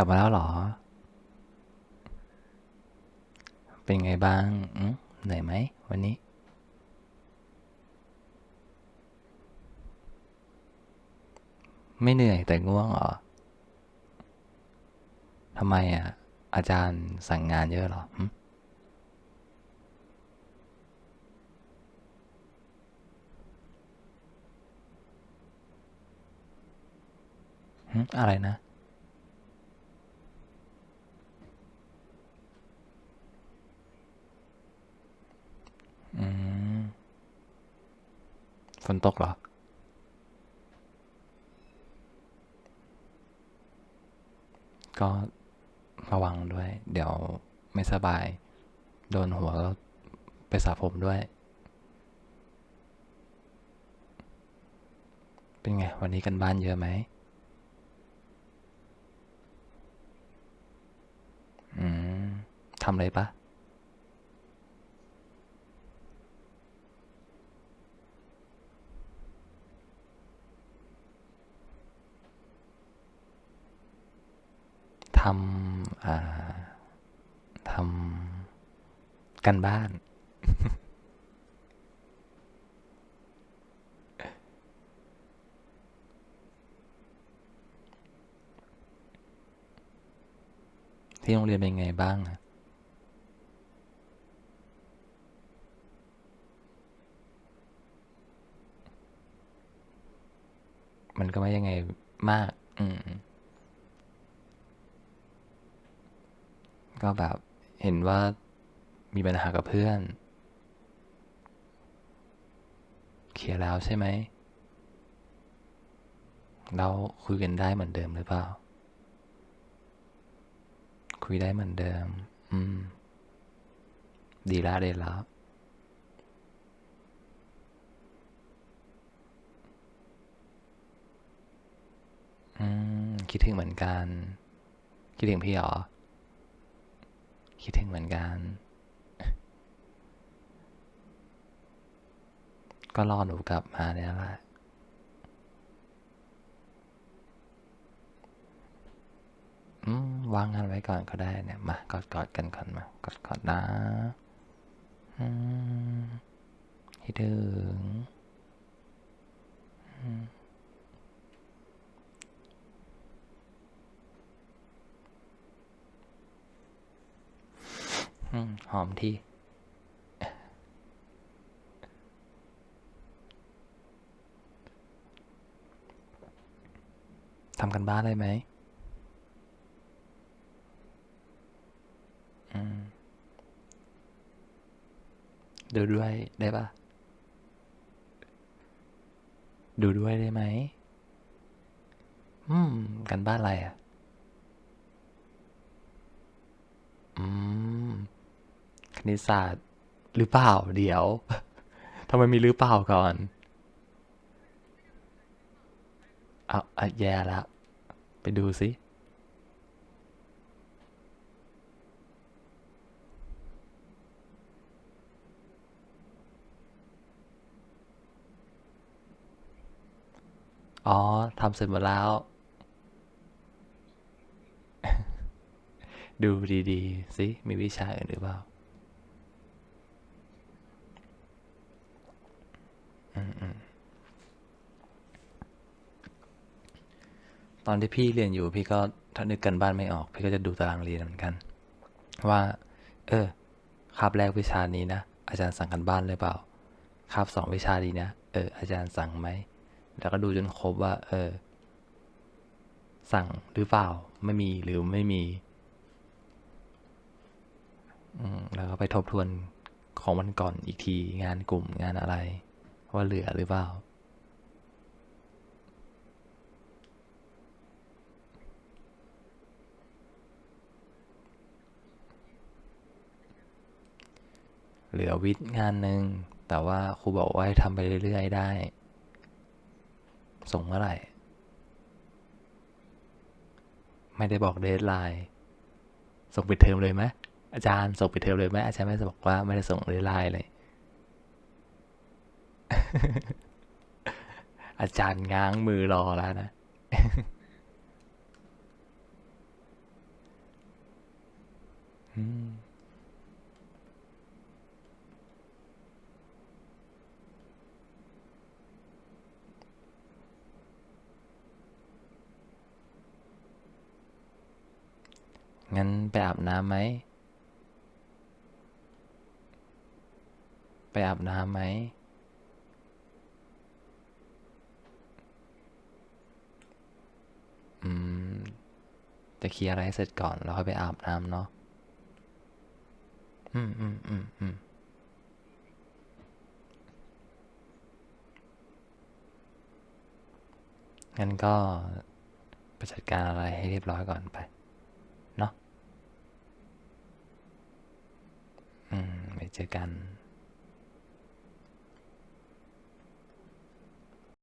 กลับมาแล้วหรอ เป็นไงบ้างเหนื่อยไหมวันนี้ ไม่เหนื่อยแต่ง่วงเหรอทำไมอะ อาจารย์สั่งงานเยอะหรออะไรนะ อืม ฝนตกเหรอ ก็ระวังด้วย เดี๋ยวไม่สบาย โดนหัวแล้วไปสระผมด้วย เป็นไง วันนี้กันบ้านเยอะไหมอืมทำอะไรปะ ทำทำกันบ้าน ที่โรงเรียนเป็นไงบ้างอะมันก็ไม่ยังไงมาก อืม ก็แบบเห็นว่ามีปัญหากับเพื่อน เคลียร์แล้วใช่ไหม เราคุยกันได้เหมือนเดิมหรือเปล่า คุยได้เหมือนเดิม อืม ดีแล้วดีแล้วอืม คิดถึงเหมือนกัน คิดถึงพี่เหรอ คิดถึงเหมือนกัน ก็รอหนูกลับมาเนี่ยแหละวางงานไว้ก่อนก็ได้เนี่ย มากอดกอดกันก่อนมากอดกอดนะคิดถึง อืม หอมทีทำกันบ้านเลยไหมอืมดูด้วยได้ปะดูด้วยได้ไหม อืม กันบ้านอะไรอะ อืม คณิตศาสตร์หรือเปล่าเดี๋ยวทำไมมีหรือเปล่าก่อนเอาอะแย่แล้วไปดูสิอ๋อ ทำเสร็จหมดแล้ว ดูดี ๆ สิ มีวิชาอื่นหรือเปล่า อืมอืม ตอนที่พี่เรียนอยู่พี่ก็ถ้านึกกันบ้านไม่ออก พี่ก็จะดูตารางเรียนเหมือนกัน ว่า เออคาบแรกวิชานี้นะอาจารย์สั่งกันบ้านหรือเปล่าคาบสองวิชานี้นะเอออาจารย์สั่งไหมแล้วก็ดูจนครบว่า เออ สั่งหรือเปล่าไม่มีหรือไม่มีอืแล้วก็ไปทบทวนของวันก่อนอีกทีงานกลุ่มงานอะไร ว่าเหลือหรือเปล่า เหลือวิทย์งานหนึ่งแต่ว่าครูบอกว่าให้ทำไปเรื่อยๆได้ ส่งเมื่อไหร่ ไม่ได้บอกเดทไลน์ส่งปิดเทอมเลยไหมอาจารย์ส่งปิดเทอมเลยไหมอาจารย์ไม่ได้บอกว่าไม่ได้ส่งเดทไลน์เลย อาจารย์ง้างมือรอแล้วนะ งั้นไปอาบน้ำไหม ไปอาบน้ำไหม อืม จะเคลียร์อะไรเสร็จก่อนแล้วค่อยไปอาบน้ำเนาะ อืมอืมอืมอืมงั้นก็ไปจัดการอะไรให้เรียบร้อยก่อนไป เจอกัน